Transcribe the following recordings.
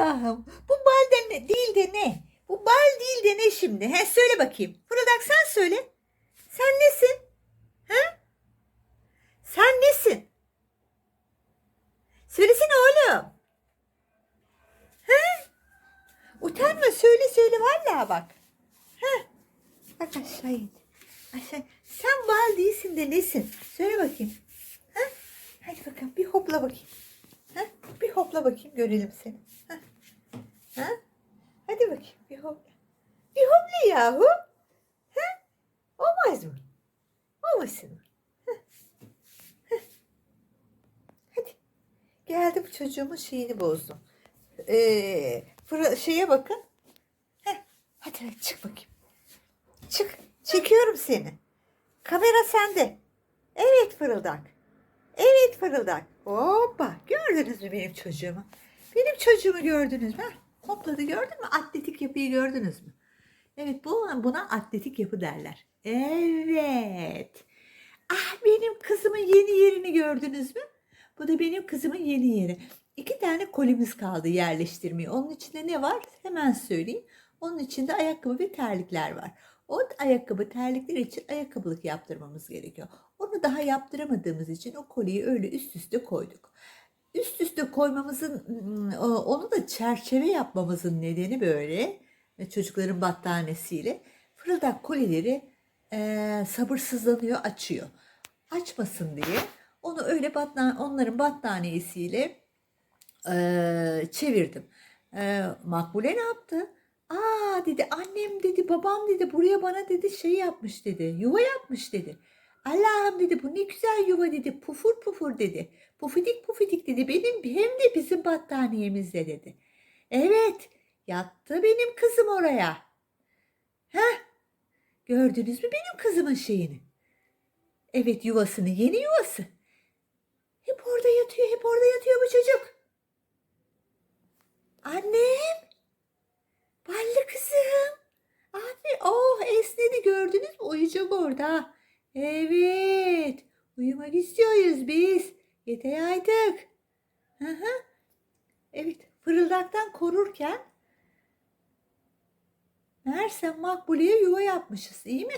Allah'ım. Bu bal de ne, değil de ne? Bu bal değil de ne şimdi? He söyle bakayım. Fırıldak sen söyle. Sen nesin? He? Sen nesin? Söylesene oğlum. He? Utanma söyle söyle vallahi bak. He? Bak aşağı in. Aşağı. Sen bal değilsin de nesin? Söyle bakayım. Ha? Hadi bakalım bir hopla bakayım. Ha? Bir hopla bakayım görelim seni. Ha? Ha? Hadi bakayım bir hopla. Bir hopla yahu. Ha? Olmaz mı? Olmasın mı? Ha? Ha? Hadi. Geldi bu çocuğumun şeyini bozdum. Ee, şeye bakın. Heh. Hadi hadi çık bakayım. Çık. Çekiyorum seni. Kamera sende. Evet fırıldak. Evet fırıldak. Hoppa. Gördünüz mü benim çocuğumu? Benim çocuğumu gördünüz mü? Hopladı gördün mü? Atletik yapıyı gördünüz mü? Evet bu, buna atletik yapı derler. Evet. Ah benim kızımın yeni yerini gördünüz mü? Bu da benim kızımın yeni yeri. İki tane kolimiz kaldı yerleştirmeye. Onun içinde ne var? Hemen söyleyeyim. Onun içinde ayakkabı ve terlikler var. O ayakkabı terlikler için ayakkabılık yaptırmamız gerekiyor. Onu daha yaptıramadığımız için o koliyi öyle üst üste koyduk. Üst üste koymamızın, mm, o- onu da çerçeve yapmamızın nedeni böyle ve çocukların battaniyesiyle fırıldak kolileri eee, sabırsızlanıyor, açıyor. Açmasın diye onu öyle battan, onların battaniyesiyle eee, çevirdim. Eee, Makbule ne yaptı? Aa dedi annem dedi babam dedi buraya bana dedi şey yapmış dedi yuva yapmış dedi. Allah'ım dedi bu ne güzel yuva dedi pufur pufur dedi. Pufidik pufidik dedi benim hem de bizim battaniyemizde dedi. Evet yattı benim kızım oraya. Heh gördünüz mü benim kızımın şeyini? Evet yuvasını yeni yuvası. Hep orada yatıyor hep orada yatıyor bu çocuk. Annem. Ballı kızım. Abi oh esnedi gördünüz mü? Uyuyacak orada. Evet. Uyumak istiyoruz biz. Yeter artık. Hı hı. Evet. Fırıldaktan korurken Meğersem Makbule'ye yuva yapmışız. iyi mi?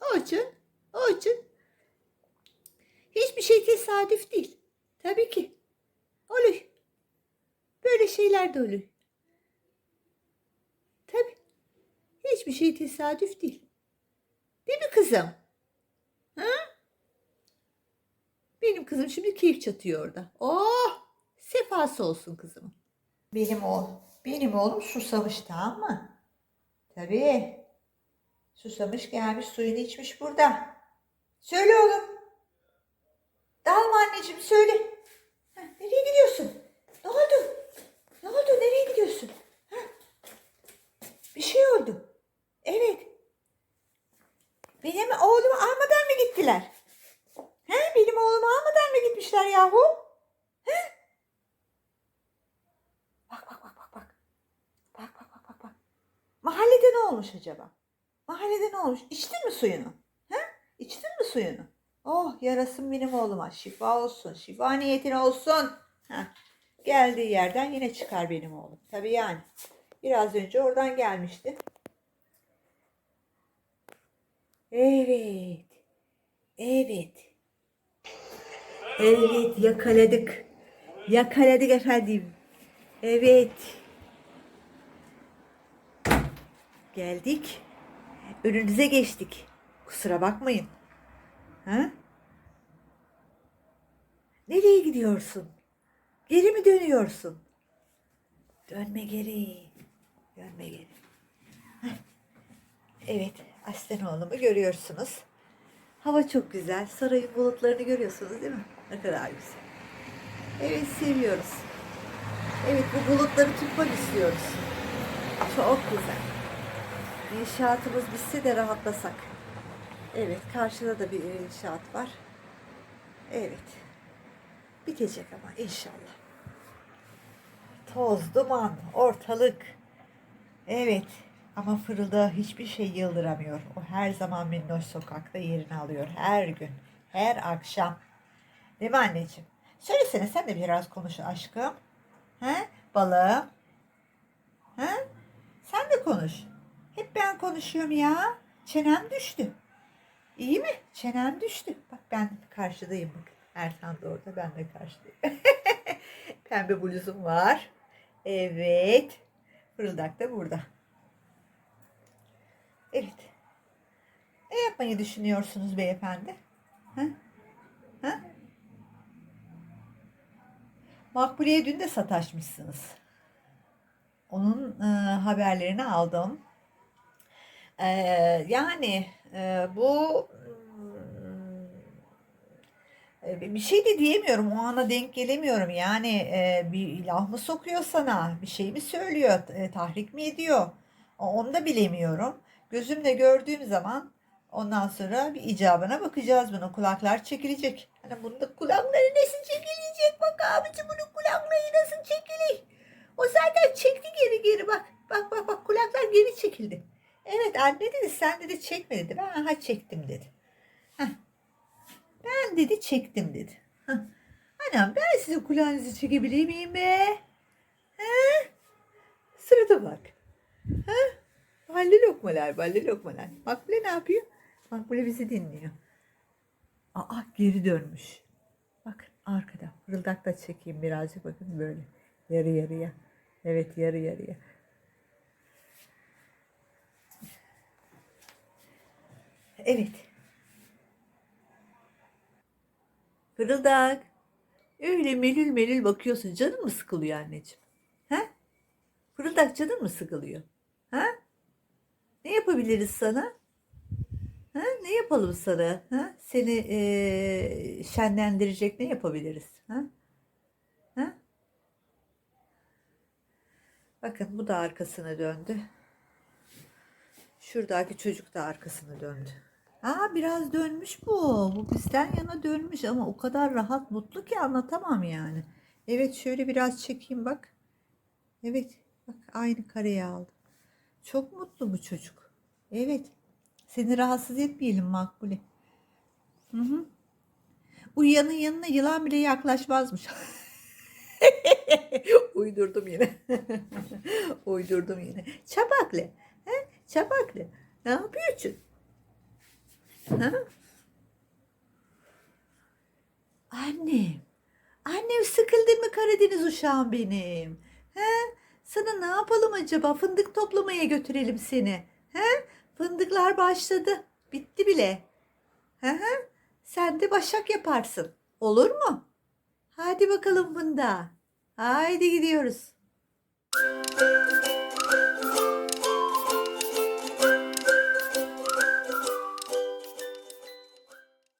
O için, o için hiçbir şey tesadüf değil. Tabii ki. Olur. Böyle şeyler de olur. Tabii. Hiçbir şey tesadüf değil. Değil mi kızım? Ha? Benim kızım şimdi keyif çatıyor orada. Oh! Sefası olsun kızımın. Benim oğlum, benim oğlum susamış tamam mı? Tabii. Susamış gelmiş suyunu içmiş burada. Söyle oğlum. Dalma anneciğim söyle. Heh, nereye gidiyorsun? Ne oldu? Ne oldu? Nereye gidiyorsun? Heh. Bir şey oldu. Evet. Benim oğlumu almadan mı gittiler? He? Benim oğlumu almadan mı gitmişler yahu? He? Bak bak bak bak bak. Bak bak bak bak bak. Mahallede ne olmuş acaba? Mahallede ne olmuş? İçtin mi suyunu? He? İçtin mi suyunu? Oh yarasın benim oğluma. Şifa olsun. Şifa niyetine olsun. Heh. Geldiği yerden yine çıkar benim oğlum. Tabii yani. Biraz önce oradan gelmişti. Evet. Evet. Evet yakaladık. Yakaladık efendim. Evet. Geldik. Önünüze geçtik. Kusura bakmayın. Ha? Nereye gidiyorsun? Geri mi dönüyorsun? Dönme geri. Dönme geri. Heh. Evet, aslen oğlumu görüyorsunuz. Hava çok güzel. Sarayın bulutlarını görüyorsunuz değil mi? Ne kadar güzel. Evet, seviyoruz. Evet, bu bulutları tutmak istiyoruz. Çok güzel. İnşaatımız bitse de rahatlasak. Evet, karşıda da bir inşaat var. Evet. Bitecek ama inşallah. Toz, duman, ortalık. Evet. Ama fırıldağı hiçbir şey yıldıramıyor. O her zaman Minnoş sokakta yerini alıyor. Her gün. Her akşam. Değil mi anneciğim? Söylesene sen de biraz konuş aşkım. He? balım. Ha? Sen de konuş. Hep ben konuşuyorum ya. Çenem düştü. İyi mi? Çenem düştü. Bak ben karşıdayım bak. Ertan da orada ben de karşıdayım. Pembe bluzum var. Evet. Fırıldak da burada. Evet. Ne yapmayı düşünüyorsunuz beyefendi? Ha? Ha? Makbule'ye dün de sataşmışsınız. Onun e, haberlerini aldım. Yani e, bu bir şey de diyemiyorum. O ana denk gelemiyorum. Yani e, bir ilah mı sokuyor sana? Bir şey mi söylüyor? E, tahrik mi ediyor? Onu da bilemiyorum. Gözümle gördüğüm zaman ondan sonra bir icabına bakacağız bunu. Kulaklar çekilecek. Hani bunun da kulakları nasıl çekilecek? Bak abicim bunun kulakları nasıl çekilir? O zaten çekti geri geri bak. Bak bak bak kulaklar geri çekildi. Evet anne dedi sen dedi çekme dedi. Ben ha çektim dedi. Heh. Ben dedi çektim dedi. Heh. Anam ben sizin kulağınızı çekebilir miyim be? He? Sırada bak. Ha? Balli lokmalar, balli lokmalar. Makbule ne yapıyor? Makbule bizi dinliyor. Aa geri dönmüş. Bakın arkada. Fırıldak da çekeyim birazcık bakın böyle. Yarı yarıya. Evet yarı yarıya. Evet. Fırıldak. Öyle melül melül bakıyorsun. Canın mı sıkılıyor anneciğim? Ha? Fırıldak canın mı sıkılıyor? Ha? Ne yapabiliriz sana? Ha? Ne yapalım sana? Ha? Seni eee, şenlendirecek ne yapabiliriz? Ha? Ha? Bakın bu da arkasına döndü. Şuradaki çocuk da arkasına döndü. Aa biraz dönmüş bu. Bu bizden yana dönmüş ama o kadar rahat mutlu ki anlatamam yani. Evet şöyle biraz çekeyim bak. Evet bak aynı kareyi aldı. Çok mutlu bu çocuk. Evet. Seni rahatsız etmeyelim Makbule. Hı hı. Uyuyanın yanına yılan bile yaklaşmazmış. Uydurdum yine. Uydurdum yine. Çapaklı. He? Çapaklı. Ne yapıyorsun? Ha? Annem. Annem sıkıldın mı Karadeniz uşağım benim? He? Sana ne yapalım acaba? Fındık toplamaya götürelim seni. He? Fındıklar başladı. Bitti bile. Hı hı. Sen de başak yaparsın. Olur mu? Hadi bakalım bunda. Haydi gidiyoruz.